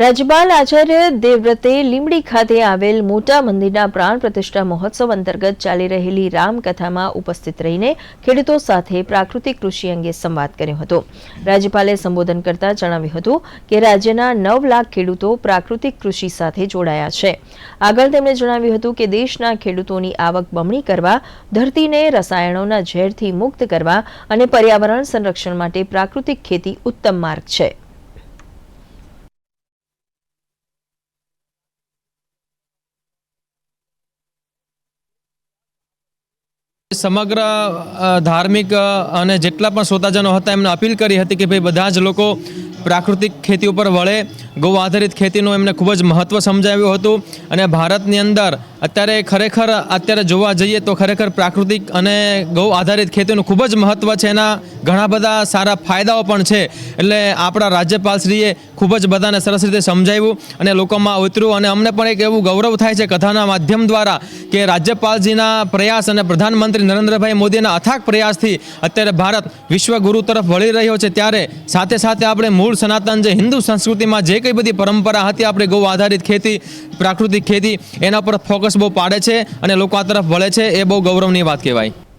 રાજ્યપાલ આચાર્ય દેવવ્રતે લીંબડી ખાતે આવેલ મોટા મંદિરના પ્રાણ પ્રતિષ્ઠા મહોત્સવ અંતર્ગત ચાલી રહેલી રામકથામાં ઉપસ્થિત રહીને ખેડૂતો સાથે પ્રાકૃતિક કૃષિ અંગે સંવાદ કર્યો હતો. રાજ્યપાલે સંબોધન કરતા જણાવ્યું હતું કે રાજ્યના નવ લાખ ખેડૂતો પ્રાકૃતિક કૃષિ સાથે જોડાયા છે. આગળ તેમણે જણાવ્યું હતું કે દેશના ખેડૂતોની આવક બમણી કરવા, ધરતીને રસાયણોના ઝેરથી મુક્ત કરવા અને પર્યાવરણ સંરક્ષણ માટે પ્રાકૃતિક ખેતી ઉત્તમ માર્ગ છે. સમગ્ર ધાર્મિક અને જેટલા પણ શ્રોતાજનો હતા, એમને અપીલ કરી હતી કે ભાઈ, બધા જ લોકો પ્રાકૃતિક ખેતી ઉપર વળે. ગૌ આધારિત ખેતીનું એમને ખૂબ જ મહત્ત્વ સમજાવ્યું હતું. અને ભારતની અંદર અત્યારે ખરેખર અત્યારે જોવા જઈએ તો ખરેખર પ્રાકૃતિક અને ગૌ આધારિત ખેતીનું ખૂબ જ મહત્ત્વ છે. એના ઘણા બધા સારા ફાયદાઓ પણ છે. એટલે આપણા રાજ્યપાલશ્રીએ ખૂબ જ બધાને સરસ રીતે સમજાવ્યું અને લોકોમાં ઉતર્યું. અને અમને પણ એક એવું ગૌરવ થાય છે કથાના માધ્યમ દ્વારા કે રાજ્યપાલજીના પ્રયાસ અને પ્રધાનમંત્રી નરેન્દ્રભાઈ મોદીના અથાગ પ્રયાસથી અત્યારે ભારત વિશ્વગુરુ તરફ વળી રહ્યો છે. ત્યારે સાથે સાથે આપણે મૂળ સનાતન જે હિન્દુ સંસ્કૃતિમાં જે કંઈ બધી પરંપરા હતી, આપણે ગૌ આધારિત ખેતી, પ્રાકૃતિક ખેતી, એના પર ફોકસ બહુ પાડે છે અને લોકો આ તરફ વળે છે, એ બહુ ગૌરવની વાત કહેવાય.